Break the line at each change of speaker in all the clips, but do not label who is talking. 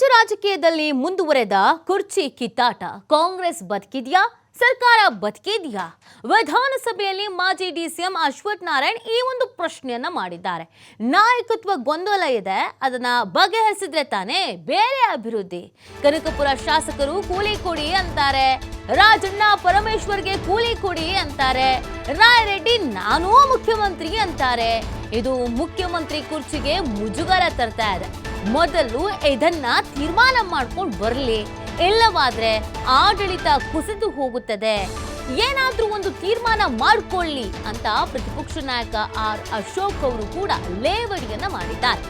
ರಾಜ್ಯ ರಾಜಕೀಯದಲ್ಲಿ ಮುಂದುವರೆದ ಕುರ್ಚಿ ಕಿತ್ತಾಟ. ಕಾಂಗ್ರೆಸ್ ಬದುಕಿದ್ಯಾ? ಸರ್ಕಾರ ಬದುಕಿದ್ಯಾ? ವಿಧಾನಸಭೆಯಲ್ಲಿ ಮಾಜಿ ಡಿ ಡಿಸಿಎಂ ಅಶ್ವಥ್ ನಾರಾಯಣ್ ಈ ಒಂದು ಪ್ರಶ್ನೆಯನ್ನ ಮಾಡಿದ್ದಾರೆ. ನಾಯಕತ್ವ ಗೊಂದಲ ಇದೆ, ಅದನ್ನ ಬಗೆಹರಿಸಿದ್ರೆ ತಾನೇ ಬೇರೆ ಅಭಿವೃದ್ಧಿ. ಕನಕಪುರ ಶಾಸಕರು ಕೂಲಿ ಕೊಡಿ ಅಂತಾರೆ, ರಾಜಣ್ಣ ಪರಮೇಶ್ವರ್ಗೆ ಕೂಲಿ ಕೊಡಿ ಅಂತಾರೆ, ರಾಯರೆಡ್ಡಿ ನಾನೂ ಮುಖ್ಯಮಂತ್ರಿ ಅಂತಾರೆ. ಇದು ಮುಖ್ಯಮಂತ್ರಿ ಕುರ್ಚಿಗೆ ಮುಜುಗರ ತರ್ತಾ ಇದೆ. ಮೊದಲು ಇದನ್ನ ತೀರ್ಮಾನ ಮಾಡ್ಕೊಂಡು ಬರಲಿ. ಇಲ್ಲವಾದ್ರೆ ಆಡಳಿತ ಕುಸಿದು ಹೋಗುತ್ತದೆ. ಏನಾದ್ರೂ ಒಂದು ತೀರ್ಮಾನ ಮಾಡ್ಕೊಳ್ಳಿ ಅಂತ ಪ್ರತಿಪಕ್ಷ ನಾಯಕ ಆರ್ ಅಶೋಕ್ ಅವರು ಕೂಡ ಲೇವಡಿಯನ್ನ ಮಾಡಿದ್ದಾರೆ.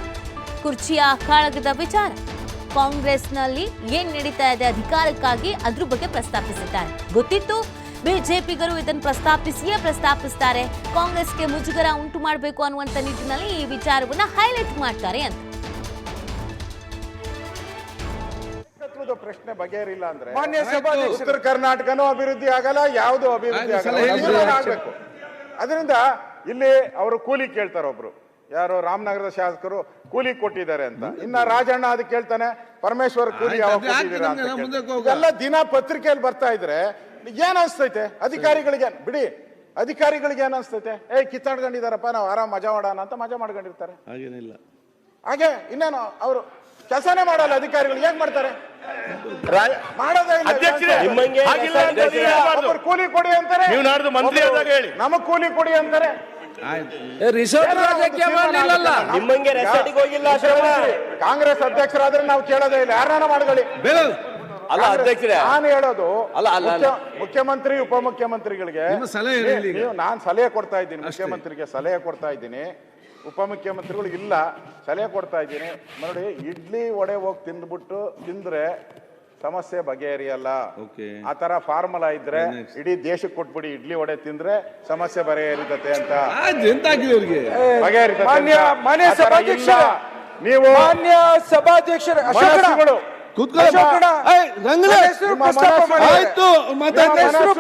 ಕುರ್ಚಿಯ ಕಾಳಗದ ವಿಚಾರ. ಕಾಂಗ್ರೆಸ್ನಲ್ಲಿ ಏನ್ ನಡೀತಾ ಇದೆ ಅಧಿಕಾರಕ್ಕಾಗಿ ಅದ್ರ ಬಗ್ಗೆ ಪ್ರಸ್ತಾಪಿಸಿದ್ದಾರೆ. ಗೊತ್ತಿತ್ತು? ಬಿಜೆಪಿಗರು ಇದನ್ನು ಪ್ರಸ್ತಾಪಿಸಿಯೇ ಪ್ರಸ್ತಾಪಿಸ್ತಾರೆ. ಕಾಂಗ್ರೆಸ್ಗೆ ಮುಜುಗರ ಉಂಟು ಮಾಡಬೇಕು ಅನ್ನುವಂತ ನಿಟ್ಟಿನಲ್ಲಿ ಈ ವಿಚಾರವನ್ನ ಹೈಲೈಟ್ ಮಾಡ್ತಾರೆ ಅಂತ.
ನಾಯಕತ್ವದ ಪ್ರಶ್ನೆ ಬಗೆಹರಿಲ್ಲ ಅಂದ್ರೆ
ಮಾನ್ಯ ಸಭಾಧ್ಯಕ್ಷ
ಉತ್ತರ ಕರ್ನಾಟಕನೂ ಅಭಿವೃದ್ಧಿ ಆಗಲ್ಲ ಯಾವುದು ಅಭಿವೃದ್ಧಿ ಆಗಲ್ಲ. ಆಗ್ಬೇಕು. ಅದರಿಂದ ಇಲ್ಲಿ ಅವರು ಕೂಲಿ ಕೇಳ್ತಾರೆ ಒಬ್ರು. ಯಾರು ರಾಮನಗರದ ಶಾಸಕರು ಕೂಲಿ ಕೊಟ್ಟಿದ್ದಾರೆ ಅಂತ. ಇನ್ನ ರಾಜಣ್ಣ ಅದಕ್ಕೆ ಕೇಳ್ತಾನೆ ಪರಮೇಶ್ವರ್ ಕೂಲಿ
ಎಲ್ಲ
ಯಾವಾಗ ಕೊಟ್ಟಿದ್ದೀರಾ ಅಂತ? ಇದೆಲ್ಲ ದಿನ ಪತ್ರಿಕೆಯಲ್ಲಿ ಬರ್ತಾ ಇದ್ರೆ ಏನ್ ಅನ್ಸ್ತೈತೆ? ಅಧಿಕಾರಿಗಳಿಗೆ ಬಿಡಿ. ಅಧಿಕಾರಿಗಳಿಗೆ ಏನ್ ಅನ್ಸ್ತೈತೆ? ಏ ಕಿತ್ತಾಡ್ಕೊಂಡಿದಾರಪ್ಪ ನಾವು ಆರಾಮ್ ಮಜಾ ಮಾಡೋಣ ಅಂತ ಮಜಾ ಮಾಡ್ಕೊಂಡಿರ್ತಾರೆ.
ಹಾಗೇನಿಲ್ಲ.
ಹಾಗೆ ಇನ್ನೇನು ಅವರು ಕೆಲಸನೇ ಮಾಡಲ್ಲ ಅಧಿಕಾರಿಗಳು ಹೇಗ್ ಮಾಡ್ತಾರೆ? ಮಾಡೋದೇ ಇಲ್ಲ
ಅಧ್ಯಕ್ಷರೇ, ನಿಮ್ಮಂಗೆ ಆಗಿಲ್ಲ ಅಂತ
ಅಧ್ಯಕ್ಷರೇ,
ಹೇಳ್ಬಾರ್ದು.
ಒಬ್ರು ಕೂಲಿ ಕೊಡಿ ಅಂತಾರೆ.
ನೀವು ನಾಡ್ದು ಮಂತ್ರಿ
ಒಬ್ರು
ಆದಾಗ ಹೇಳಿ.
ನಮಗ್ ಕೂಲಿ ಕೊಡಿ ಅಂತಾರೆ.
ರಿಸೋರ್ಟ್
ಏನೋ ಒಂದು
ರಾಜಕೀಯ
ತೀರ್ಮಾನ
ಮಾಡಲಿಲ್ಲಲ್ಲ
ಆಗುತ್ತೆ.
ನಿಮ್ಮಂಗೆ ರೆಸಾರ್ಟಿಗೆ ಹೋಗಿಲ್ಲ ಅಶೋಕ.
ಕಾಂಗ್ರೆಸ್ ಅಧ್ಯಕ್ಷರಾದ್ರೆ ನಾವು ಕೇಳೋದೇ ಇಲ್ಲ. ಯಾರನ್ನ ಮಾಡ್ಕೊಳ್ಳಿ.
ಬೇರೆ
ಅಲ್ಲ ಅಧ್ಯಕ್ಷರೇ.
ನಾನು ಹೇಳೋದು
ಅಲ್ಲ, ಅಲ್ಲ.
ಮುಖ್ಯಮಂತ್ರಿ ಉಪಮುಖ್ಯಮಂತ್ರಿಗಳಿಗೆ
ಮುಖ್ಯಮಂತ್ರಿಗಳಿಗೆ
ನೀವು- ನಾನು ಸಲಹೆ ಕೊಡ್ತಾ ಇದ್ದೀನಿ. ಮುಖ್ಯಮಂತ್ರಿಗೆ ಸಲಹೆ ಕೊಡ್ತಾ ಇದ್ದೀನಿ. ಉಪಮುಖ್ಯಮಂತ್ರಿಗಳು ಇಲ್ಲ ಸಲಹೆ ಕೊಡ್ತಾ ಇದ್ದೀನಿ. ನೋಡಿ ಇಡ್ಲಿ ವಡೆ ಹೋಗಿ ತಿಂದ್ಬಿಟ್ಟು ತಿಂದ್ರೆ ಸಮಸ್ಯೆ ಬಗೆಹರಿಯಲ್ಲ. ಆ ತರ ಫಾರ್ಮುಲಾ ಇದ್ರೆ. ಇಡೀ ದೇಶಕ್ಕೆ ಕೊಟ್ಬಿಡಿ ಇಡ್ಲಿ ವಡೆ ತಿಂದ್ರೆ ಸಮಸ್ಯೆ ಬಗೆಹರಿತತೆ ಅಂತ. ಬಗೆಹರಿತತೆ. ನೀವು
ಮಾನ್ಯ ಸಭಾಧ್ಯಕ್ಷರ
ಮನಸ್ಸುಗಳು.
ಆಯ್ತು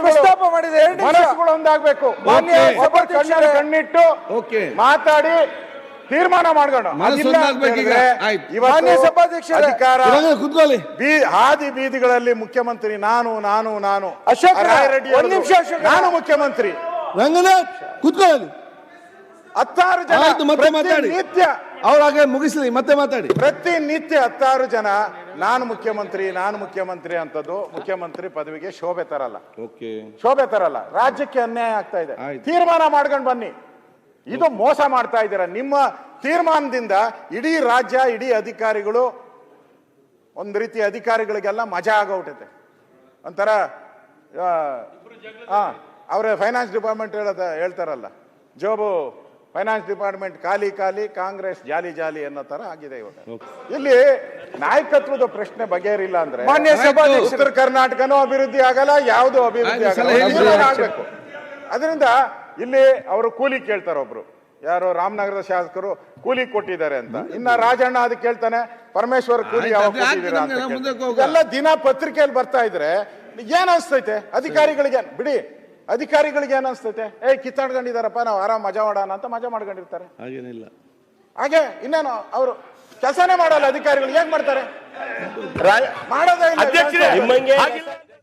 ಪ್ರಸ್ತಾಪ ಮಾಡಿದೆ.
ಮನಸ್ಸುಗಳು ಒಂದಾಗ್ಬೇಕು.
ಮಾನ್ಯ
ಕಣ್ಣಿಟ್ಟು
ಓಕೆ.
ಮಾತಾಡಿ ತೀರ್ಮಾನ ಮಾಡ್ಕೊಂಡು. ಹಾದಿ ಬೀದಿಗಳಲ್ಲಿ ಮುಖ್ಯಮಂತ್ರಿ ನಾನು ನಾನು ನಾನು.
ಅಶೋಕ್
ರೆಡ್ಡಿ
ಒಂದು ನಿಮಿಷ ಅಶೋಕ್
ನಾನು ಮುಖ್ಯಮಂತ್ರಿ.
ರಂಗನಾಥ್ ಕೂತ್ಕೊಳ್ಳಿ
ಹತ್ತಾರು ಜನ. ನಿತ್ಯ
ಅವ್ರು ಹಾಗೆ ಮುಗಿಸಲಿ ಮತ್ತೆ ಮಾತಾಡಿ.
ಪ್ರತಿನಿತ್ಯ ಹತ್ತಾರು ಜನ ನಾನು ಮುಖ್ಯಮಂತ್ರಿ ನಾನು ಮುಖ್ಯಮಂತ್ರಿ ಅಂತದ್ದು ಮುಖ್ಯಮಂತ್ರಿ ಪದವಿಗೆ ಶೋಭೆ ತರಲ್ಲ.
ಓಕೆ.
ಶೋಭೆ ತರಲ್ಲ. ರಾಜ್ಯಕ್ಕೆ ಅನ್ಯಾಯ ಆಗ್ತಾ ಇದೆ.
ಆಯ್ತು.
ತೀರ್ಮಾನ ಮಾಡ್ಕೊಂಡು ಬನ್ನಿ. ಇದು ಮೋಸ ಮಾಡ್ತಾ ಇದ್ದೀರಾ? ನಿಮ್ಮ ತೀರ್ಮಾನದಿಂದ ಇಡೀ ರಾಜ್ಯ ಇಡೀ ಅಧಿಕಾರಿಗಳು ಒಂದು ರೀತಿ ಅಧಿಕಾರಿಗಳಿಗೆಲ್ಲ ಮಜಾ ಆಗೋಗ್ಬಿಟ್ಟೈತೆ ಒಂಥರ ಹಾ ಅವರ ಫೈನಾನ್ಸ್ ಡಿಪಾರ್ಟ್ಮೆಂಟ್ ಹೇಳದ ಹೇಳ್ತಾರಲ್ಲ ಜೋಬು ಫೈನಾನ್ಸ್ ಡಿಪಾರ್ಟ್ಮೆಂಟ್ ಖಾಲಿ ಖಾಲಿ ಕಾಂಗ್ರೆಸ್ ಜಾಲಿ ಜಾಲಿ ಅನ್ನೋ ತರ ಆಗಿದೆ ಇವಾಗ. ಇಲ್ಲಿ ನಾಯಕತ್ವದ ಪ್ರಶ್ನೆ ಬಗೆಹರಿಲ್ಲ ಅಂದ್ರೆ. ಉತ್ತರ ಕರ್ನಾಟಕನೂ ಅಭಿವೃದ್ಧಿ ಆಗಲ್ಲ ಯಾವುದು ಅಭಿವೃದ್ಧಿ ಆಗಲ್ಲ. ಆಗ್ಬೇಕು. ಅದರಿಂದ ಇಲ್ಲಿ ಅವರು ಕೂಲಿ ಕೇಳ್ತಾರೆ ಒಬ್ರು. ಯಾರು ರಾಮನಗರದ ಶಾಸಕರು ಕೂಲಿ ಕೊಟ್ಟಿದ್ದಾರೆ ಅಂತ. ಇನ್ನ ರಾಜಣ್ಣ ಅದು ಕೇಳ್ತಾನೆ ಪರಮೇಶ್ವರ್ ಕೂಲಿ
ಯಾವ
ಯಾವಾಗ ಕೊಟ್ಟಿದ್ದೀರಾ ಅಂತ? ಇದೆಲ್ಲ ದಿನ ಪತ್ರಿಕೆಯಲ್ಲಿ ಬರ್ತಾ ಇದ್ರೆ ಏನ್ ಅನ್ಸ್ತೈತೆ? ಅಧಿಕಾರಿಗಳಿಗೆ ಬಿಡಿ. ಅಧಿಕಾರಿಗಳಿಗೆ ಏನಿಸ್ತೈತೆ ಅನ್ಸ್ತೈತೆ? ಏ ಕಿತ್ತಾಡ್ಕೊಂಡಿದಾರಪ್ಪ ನಾವು ಆರಾಮ್ ಮಜಾ ಮಾಡೋಣ ಅಂತ ಮಜಾ ಮಾಡ್ಕೊಂಡಿರ್ತಾರೆ.
ಹಾಗೇನಿಲ್ಲ
ಹಾಗೆ ಇನ್ನೇನು ಅವರು ಕೆಲಸನೇ ಮಾಡಲ್ಲ ಅಧಿಕಾರಿಗಳು ಹೇಗ್ ಮಾಡ್ತಾರೆ?
ರಾಯ-
ಮಾಡೋದೇ ಇಲ್ಲ.
ನಿಮ್ಮಂಗೆ